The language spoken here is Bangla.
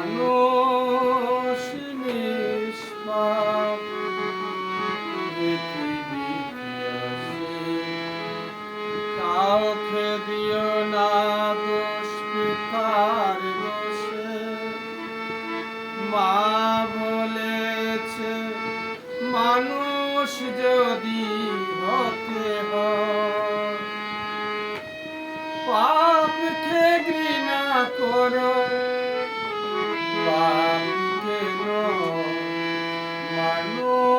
মানুষ নিষ্পাপ কাউকে দিও না দোষ, পিতার দোষে। মা বলেছে, মানুষ যদি হতে হয়, পাপকে ঘৃণা করো। পাপকে নয়, মানুষ